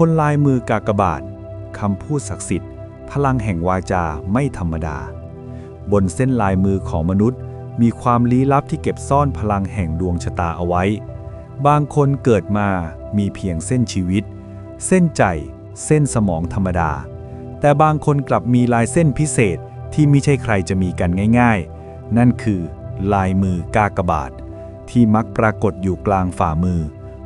พลลายมือกากบาทคำพูดศักดิ์สิทธิ์ พลังแห่งวาจาไม่ธรรมดา บนเส้นลายมือของมนุษย์ มีความลี้ลับที่เก็บซ่อนพลังแห่งดวงชะตาเอาไว้ บางคนเกิดมามีเพียงเส้นชีวิต เส้นใจ เส้นสมองธรรมดา แต่บางคนกลับมีลายเส้นพิเศษที่ไม่ใช่ใครจะมีกันง่ายๆ นั่นคือลายมือกากบาท ที่มักปรากฏอยู่กลางฝ่ามือ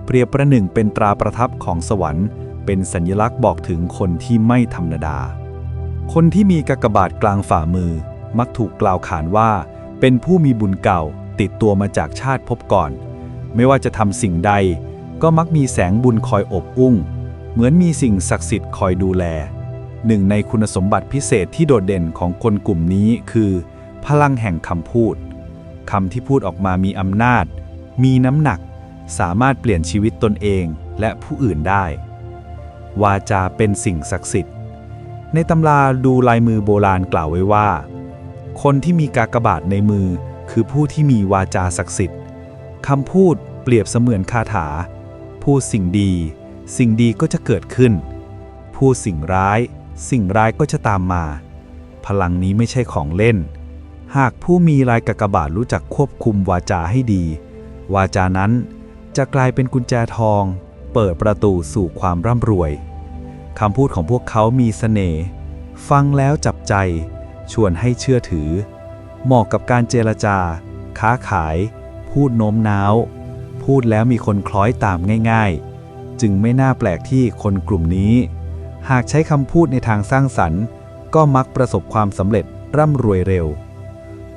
เปรียบประหนึ่งเป็นตราประทับของสวรรค์ เป็นสัญลักษณ์บอกถึงคนที่ไม่ธรรมดา คนที่มีกากบาทกลางฝ่ามือ มักถูกกล่าวขานว่า เป็นผู้มีบุญเก่าติดตัวมาจากชาติพบก่อน ไม่ว่าจะทำสิ่งใด ก็มักมีแสงบุญคอยอบอุ้ง เหมือนมีสิ่งศักดิ์สิทธิ์คอยดูแล หนึ่งในคุณสมบัติพิเศษที่โดดเด่นของคนกลุ่มนี้คือ พลังแห่งคำพูดคำที่พูดออกมามีอำนาจ มีน้ำหนัก สามารถเปลี่ยนชีวิตตนเองและผู้อื่นได้ วาจาเป็นสิ่งศักดิ์สิทธิ์ ในตำราดูลายมือโบราณกล่าวไว้ว่า คนที่มีกากบาทในมือคือผู้ที่มีวาจาศักดิ์สิทธิ์คำพูดเปรียบเสมือนคาถา พูดสิ่งดี สิ่งดีก็จะเกิดขึ้น พูดสิ่งร้าย สิ่งร้ายก็จะตามมา พลังนี้ไม่ใช่ของเล่น หากผู้มีลายกากบาทรู้จักควบคุมวาจาให้ดี วาจานั้นจะกลายเป็นกุญแจทอง เปิดประตูสู่ความร่ำรวยคำพูดของพวกเขามีเสน่ห์ฟังแล้วจับใจ ชวนให้เชื่อถือ เหมาะกับการเจรจา ค้าขาย พูดโน้มน้าว พูดแล้วมีคนคล้อยตามง่ายๆ จึงไม่น่าแปลกที่คนกลุ่มนี้ หากใช้คำพูดในทางสร้างสรรค์ ก็มักประสบความสำเร็จร่ำรวยเร็ว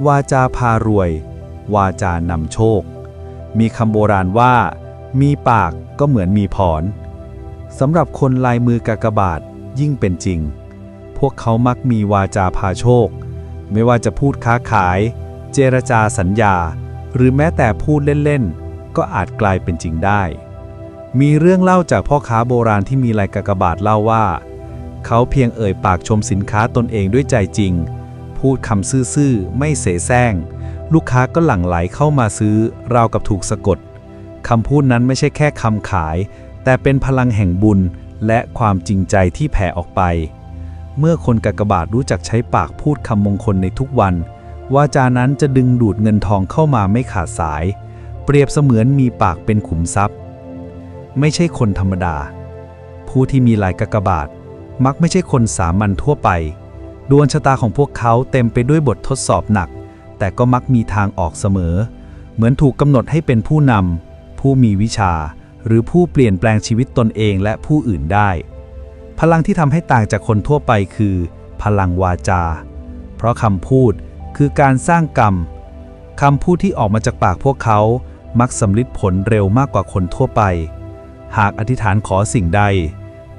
วาจาพารวย วาจานำโชค มีคำโบราณว่า มีปากก็เหมือนมีผอนสำหรับคนลายมือกากบาทยิ่งเป็นจริง พวกเขามักมีวาจาพาโชค ไม่ว่าจะพูดค้าขาย เจรจาสัญญา หรือแม้แต่พูดเล่นๆ ก็อาจกลายเป็นจริงได้ มีเรื่องเล่าจากพ่อค้าโบราณที่มีลายกากบาทเล่าว่า เขาเพียงเอ่ยปากชมสินค้าตนเองด้วยใจจริง พูดคำซื่อๆ ไม่เสแสร้ง ลูกค้าก็หลั่งไหลเข้ามาซื้อราวกับถูกสะกด คำพูดนั้นไม่ใช่แค่คำขาย แต่เป็นพลังแห่งบุญและความจริงใจที่แผ่ออกไป เมื่อคนกากบาทรู้จักใช้ปากพูดคำมงคลในทุกวัน วาจานั้นจะดึงดูดเงินทองเข้ามาไม่ขาดสาย เปรียบเสมือนมีปากเป็นขุมทรัพย์ ไม่ใช่คนธรรมดา ผู้ที่มีลายกากบาท มักไม่ใช่คนสามัญทั่วไป ดวงชะตาของพวกเขาเต็มไปด้วยบททดสอบหนัก แต่ก็มักมีทางออกเสมอ เหมือนถูกกำหนดให้เป็นผู้นำ ผู้มีวิชา หรือผู้เปลี่ยนแปลงชีวิตตนเองและผู้อื่นได้ พลังที่ทำให้ต่างจากคนทั่วไปคือ พลังวาจา เพราะคำพูดคือการสร้างกรรมคำพูดที่ออกมาจากปากพวกเขา มักสำลิดผลเร็วมากกว่าคนทั่วไป หากอธิษฐานขอสิ่งใด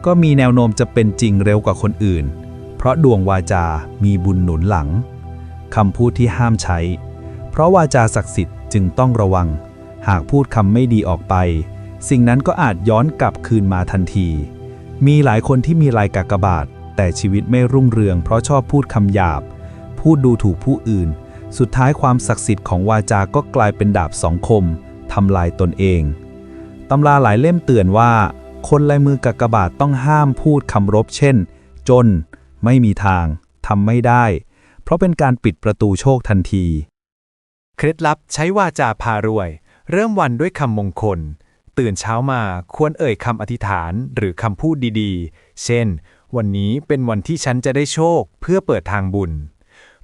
ก็มีแนวโน้มจะเป็นจริงเร็วกว่าคนอื่น เพราะดวงวาจามีบุญหนุนหลังคำพูดที่ห้ามใช้ เพราะวาจาศักดิ์สิทธิ์จึงต้องระวัง หากพูดคำไม่ดีออกไป สิ่งนั้นก็อาจย้อนกลับคืนมาทันที มีหลายคนที่มีลายกากบาท แต่ชีวิตไม่รุ่งเรืองเพราะชอบพูดคำหยาบ พูดดูถูกผู้อื่น สุดท้ายความศักดิ์สิทธิ์ของวาจาก็กลายเป็นดาบสองคมทำลายตนเองตำราหลายเล่มเตือนว่า คนลายมือกากบาทต้องห้ามพูดคำรบเช่น จน ไม่มีทางทำไม่ได้ เพราะเป็นการปิดประตูโชคทันที เคล็ดลับใช้วาจาพารวย เริ่มวันด้วยคำมงคล ตื่นเช้ามาควรเอ่ยคำอธิษฐานหรือคำพูดดีๆ เช่น วันนี้เป็นวันที่ฉันจะได้โชคเพื่อเปิดทางบุญ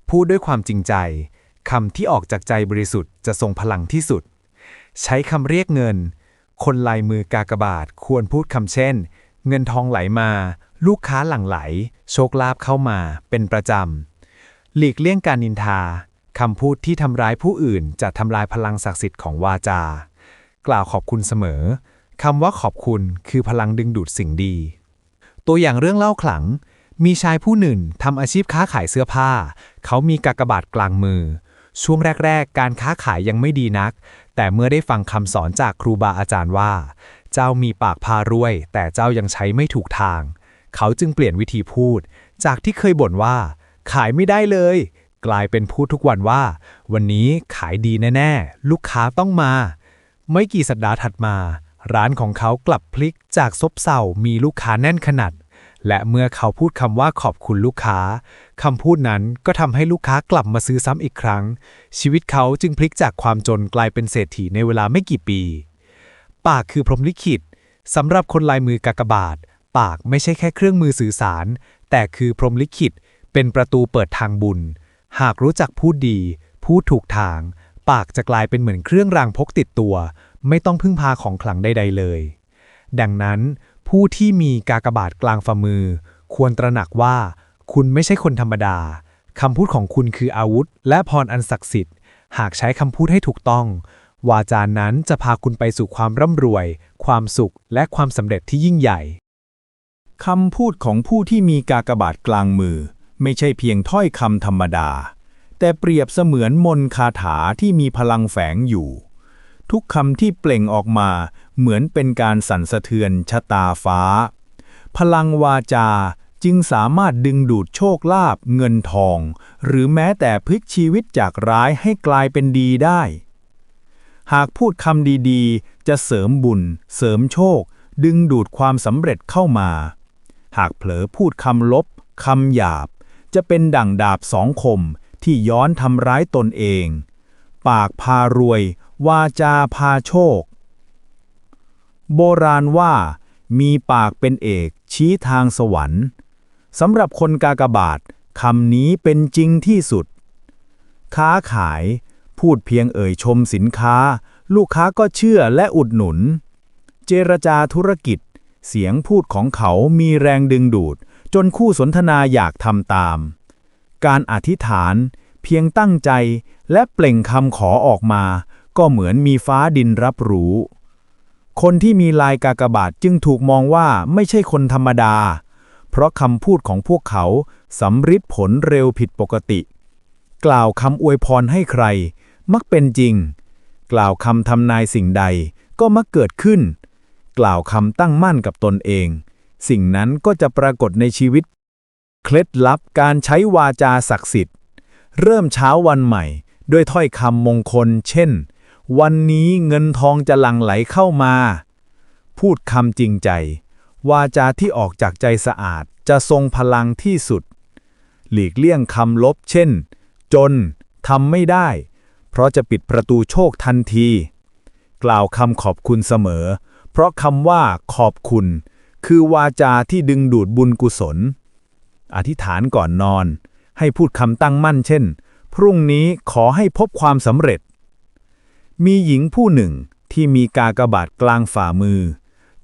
พูดด้วยความจริงใจคำที่ออกจากใจบริสุทธิ์จะทรงพลังที่สุด ใช้คำเรียกเงิน คนลายมือกากบาทควรพูดคำเช่น เงินทองไหลมา ลูกค้าหลั่งไหล โชคลาภเข้ามาเป็นประจำ หลีกเลี่ยงการนินทา คำพูดที่ทำร้ายผู้อื่นจะทำลายพลังศักดิ์สิทธิ์ของวาจา กล่าวขอบคุณเสมอคำว่าขอบคุณคือพลังดึงดูดสิ่งดี ตัวอย่างเรื่องเล่าขลัง มีชายผู้หนึ่งทำอาชีพค้าขายเสื้อผ้า เขามีกากบาทกลางมือ ช่วงแรก ๆ การค้าขายยังไม่ดีนัก แต่เมื่อได้ฟังคำสอนจากครูบาอาจารย์ว่า เจ้ามีปากพารวย แต่เจ้ายังใช้ไม่ถูกทาง เขาจึงเปลี่ยนวิธีพูด จากที่เคยบ่นว่า ขายไม่ได้เลย กลายเป็นพูดทุกวันว่า วันนี้ขายดีแน่ ๆ ลูกค้าต้องมา ไม่กี่สัปดาห์ถัดมา ร้านของเขากลับพลิกจากซบเซามีลูกค้าแน่นขนาด และเมื่อเขาพูดคำว่าขอบคุณลูกค้าคำพูดนั้นก็ทำให้ลูกค้ากลับมาซื้อซ้ำอีกครั้ง ชีวิตเขาจึงพลิกจากความจนกลายเป็นเศรษฐีในเวลาไม่กี่ปี ปากคือพรหมลิขิตสำหรับคนลายมือกากบาท ปากไม่ใช่แค่เครื่องมือสื่อสาร แต่คือพรหมลิขิต เป็นประตูเปิดทางบุญ หากรู้จักพูดดี พูดถูกทาง ปากจะกลายเป็นเหมือนเครื่องรางพกติดตัว ไม่ต้องพึ่งพาของขลังใด ๆ เลย ดังนั้น ผู้ที่มีกากบาทกลางฝ่ามือ ควรตระหนักว่า คุณไม่ใช่คนธรรมดาคำพูดของคุณคืออาวุธ และพรอันศักดิ์สิทธิ์ หากใช้คำพูดให้ถูกต้อง วาจานั้นจะพาคุณไปสู่ความร่ำรวย ความสุข และความสำเร็จที่ยิ่งใหญ่คำพูดของผู้ที่มีกากบาทกลางมือ ไม่ใช่เพียงถ้อยคำธรรมดา แต่เปรียบเสมือนมนคาถาที่มีพลังแฝงอยู่ ทุกคำที่เปล่งออกมาเหมือนเป็นการสั่นสะเทือนชะตาฟ้า พลังวาจาจึงสามารถดึงดูดโชคลาภเงินทอง หรือแม้แต่พลิกชีวิตจากร้ายให้กลายเป็นดีได้ หากพูดคำดีๆ จะเสริมบุญ เสริมโชค ดึงดูดความสำเร็จเข้ามา หากเผลอพูดคำลบคำหยาบ จะเป็นดั่งดาบสองคมที่ย้อนทำร้ายตนเอง ปากพารวย วาจาพาโชค โบราณว่า มีปากเป็นเอกชี้ทางสวรรค์สำหรับคนกากบาทคำนี้เป็นจริงที่สุด ค้าขาย พูดเพียงเอ่ยชมสินค้า ลูกค้าก็เชื่อและอุดหนุน เจรจาธุรกิจ เสียงพูดของเขามีแรงดึงดูด จนคู่สนทนาอยากทำตาม การอธิษฐานเพียงตั้งใจและเปล่งคำขอออกมา ก็เหมือนมีฟ้าดินรับรู้ คนที่มีลายกากบาทจึงถูกมองว่าไม่ใช่คนธรรมดา เพราะคำพูดของพวกเขาสำฤทธิ์ผลเร็วผิดปกติ กล่าวคำอวยพรให้ใคร มักเป็นจริง กล่าวคำทำนายสิ่งใดก็มักเกิดขึ้น กล่าวคำตั้งมั่นกับตนเอง สิ่งนั้นก็จะปรากฏในชีวิต เคล็ดลับการใช้วาจาศักดิ์สิทธิ์ เริ่มเช้าวันใหม่ ด้วยถ้อยคำมงคล เช่น วันนี้เงินทองจะหลั่งไหลเข้ามา พูดคำจริงใจ วาจาที่ออกจากใจสะอาดจะทรงพลังที่สุด หลีกเลี่ยงคำลบ เช่น จนทำไม่ได้ เพราะจะปิดประตูโชคทันที กล่าวคำขอบคุณเสมอ เพราะคำว่าขอบคุณ คือวาจาที่ดึงดูดบุญกุศล อธิษฐานก่อนนอน ให้พูดคำตั้งมั่นเช่น พรุ่งนี้ขอให้พบความสำเร็จ มีหญิงผู้หนึ่งที่มีกากบาทกลางฝ่ามือ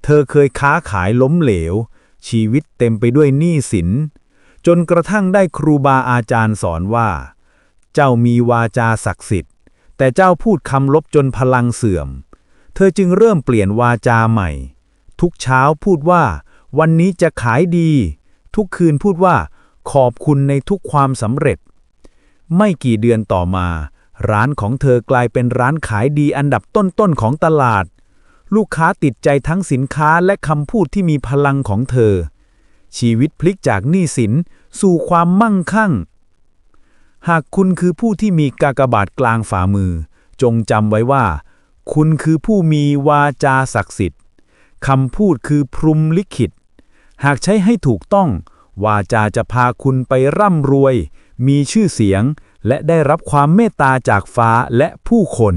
เธอเคยค้าขายล้มเหลว ชีวิตเต็มไปด้วยหนี้สิน จนกระทั่งได้ครูบาอาจารย์สอนว่า เจ้ามีวาจาศักดิ์สิทธิ์ แต่เจ้าพูดคำลบจนพลังเสื่อม เธอจึงเริ่มเปลี่ยนวาจาใหม่ ทุกเช้าพูดว่า วันนี้จะขายดี ทุกคืนพูดว่า ขอบคุณในทุกความสำเร็จ ไม่กี่เดือนต่อมา ร้านของเธอกลายเป็นร้านขายดีอันดับต้นๆของตลาด ลูกค้าติดใจทั้งสินค้าและคำพูดที่มีพลังของเธอ ชีวิตพลิกจากหนี้สินสู่ความมั่งคั่ง หากคุณคือผู้ที่มีกากบาทกลางฝ่ามือ จงจำไว้ว่า คุณคือผู้มีวาจาศักดิ์สิทธิ์ คำพูดคือพรุมลิขิต หากใช้ให้ถูกต้อง วาจาจะพาคุณไปร่ำรวย มีชื่อเสียง และได้รับความเมตตาจากฟ้าและผู้คน